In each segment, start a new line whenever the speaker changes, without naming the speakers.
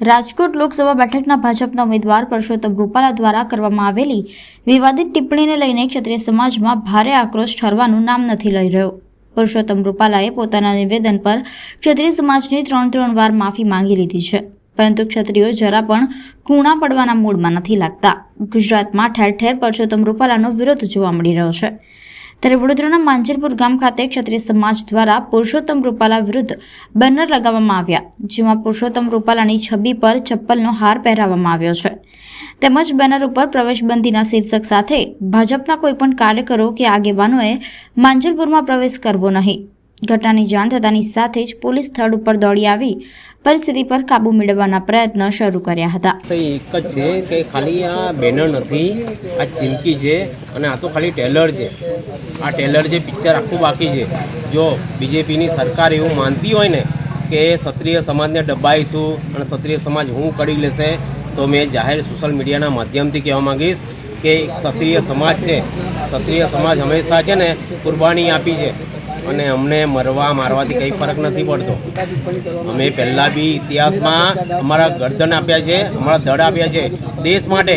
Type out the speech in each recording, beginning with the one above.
રાજકોટ લોકસભા બેઠકના ભાજપના ઉમેદવાર પરસોત્તમ રૂપાલા દ્વારા કરવામાં આવેલી વિવાદિત ટિપ્પણીને લઈને ક્ષત્રિય સમાજમાં ભારે આક્રોશ ઠરવાનું નામ નથી લઈ રહ્યો. પુરુષોત્તમ રૂપાલાએ પોતાના નિવેદન પર ક્ષત્રિય સમાજની ત્રણ ત્રણ વાર માફી માંગી લીધી છે. પરંતુ ક્ષત્રિયો જરા પણ કૂણા પડવાના મૂડમાં નથી લાગતા. ગુજરાતમાં ઠેર ઠેર પરસોત્તમ રૂપાલાનો વિરોધ જોવા મળી રહ્યો છે. ત્યારે વડોદરાના માંજરપુર ગામ ખાતે ક્ષત્રિય સમાજ દ્વારા પુરુષોત્તમ રૂપાલા વિરુદ્ધ બેનર લગાવવામાં આવ્યા, જેમાં પુરુષોત્તમ રૂપાલાની છબી પર ચપ્પલનો હાર પહેરાવવામાં આવ્યો છે. તેમજ બેનર ઉપર પ્રવેશબંધીના શીર્ષક સાથે ભાજપના કોઈપણ કાર્યકરો કે આગેવાનોએ માંજલપુરમાં પ્રવેશ કરવો નહીં. ઘટનાની જાણ થતાની સાથે જ પોલીસ સ્થળ ઉપર દોડી આવી પરિસ્થિતિ પર કાબૂ મેળવવાના પ્રયત્ન શરૂ કર્યા હતા.
એક જ છે કે ખાલી આ બેનર નથી, આ ચીમકી છે અને આ તો ખાલી ટેલર છે. આ ટેલર જે પિક્ચર આખું બાકી છે. જો બીજેપીની સરકાર એવું માનતી હોય ને કે ક્ષત્રિય સમાજને ડબાઈશું અને ક્ષત્રિય સમાજ હું કરી લેશે, તો મેં જાહેર સોશિયલ મીડિયાના માધ્યમથી કહેવા માંગીશ કે ક્ષત્રિય સમાજ છે. ક્ષત્રિય સમાજ હંમેશા છે ને, કુરબાની આપી છે. અને અમને મરવા, મારવાથી કંઈ ફરક નથી પડતો. અમે પહેલાં બી ઇતિહાસમાં અમારા ગરદન આપ્યા છે, અમારા દળ આપ્યા છે. દેશ માટે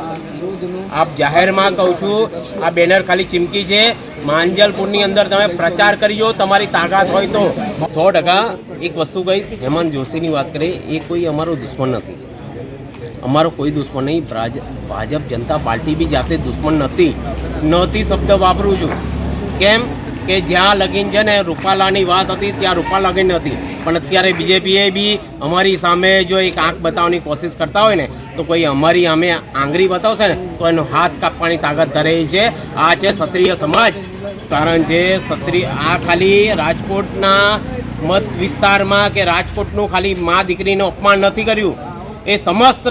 આપ જાહેરમાં કહું છું, આ બેનર ખાલી ચીમકી છે. માંજલપુરની અંદર તમે પ્રચાર કરજો તમારી તાકાત હોય તો. સો ટકા એક વસ્તુ કહીશ, હેમંત જોશીની વાત કરીએ, એ કોઈ અમારો દુશ્મન નથી. અમારો કોઈ દુશ્મન નહીં ભાજ- ભાજપ જનતા પાર્ટી બી જાતે દુશ્મન નથી. નહોતી શબ્દ વાપરું છું. કેમ? કે જ્યાં લગીન છે ને રૂપાલાની વાત હતી, ત્યાં રૂપાલા લગીન હતી. પણ અત્યારે બીજેપીએ બી અમારી સામે જો એક આંખ બતાવવાની કોશિશ કરતા હોય ને, તો કોઈ અમારી અમે આંગળી બતાવશે ને, તો એનો હાથ કાપવાની તાકાત ધરે છે. આ છે ક્ષત્રિય સમાજ. કારણ છે ક્ષત્રિય, આ ખાલી રાજકોટના મત વિસ્તારમાં કે રાજકોટનું ખાલી મા દીકરીનું અપમાન નથી કર્યું. એ સમસ્ત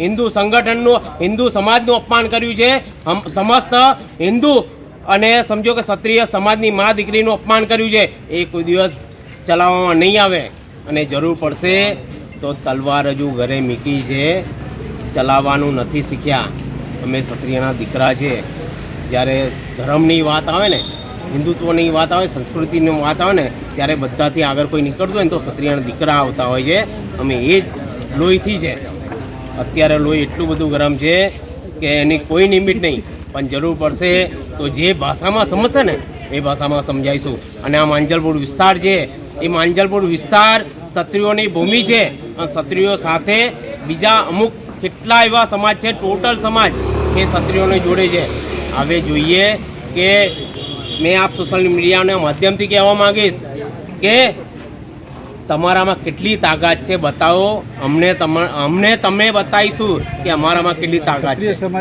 હિન્દુ સંગઠનનું, હિન્દુ સમાજનું અપમાન કર્યું છે. સમસ્ત હિન્દુ અને સમજો કે ક્ષત્રિય સમાજની મા દીકરીનું અપમાન કર્યું છે. એ કોઈ દિવસ ચલાવવામાં નહીં આવે અને જરૂર પડશે તો તલવાર હજુ ઘરે મીકી છે. ચલાવવાનું નથી શીખ્યા. અમે ક્ષત્રિયના દીકરા છે. જ્યારે ધર્મની વાત આવે ને, હિન્દુત્વની વાત આવે, સંસ્કૃતિની વાત આવે ને, ત્યારે બધાથી આગળ કોઈ નીકળતું હોય ને તો ક્ષત્રિયના દીકરા આવતા હોય છે. અમે એ જ લોહીથી છે. અત્યારે લોહી એટલું બધું ગરમ છે કે એની કોઈ લિમિટ નહીં. પણ જરૂર પડશે તો જે ભાષામાં સમજશે ને, એ ભાષામાં સમજાવીશું અને આ માંજલપુર વિસ્તાર છે, એ માંજલપુર વિસ્તાર ક્ષત્રિયોની ભૂમિ છે. અને ક્ષત્રિયો સાથે બીજા અમુક કેટલા એવા સમાજ છે, ટોટલ સમાજ એ ક્ષત્રિયોને જોડે છે. હવે જોઈએ કે મેં આપ સોશિયલ મીડિયાના માધ્યમથી કહેવા માંગીશ કે તમારામાં કેટલી તાકાત છે, બતાવો. અમને અમને તમે બતાવીશું કે અમારામાં કેટલી તાકાત છે.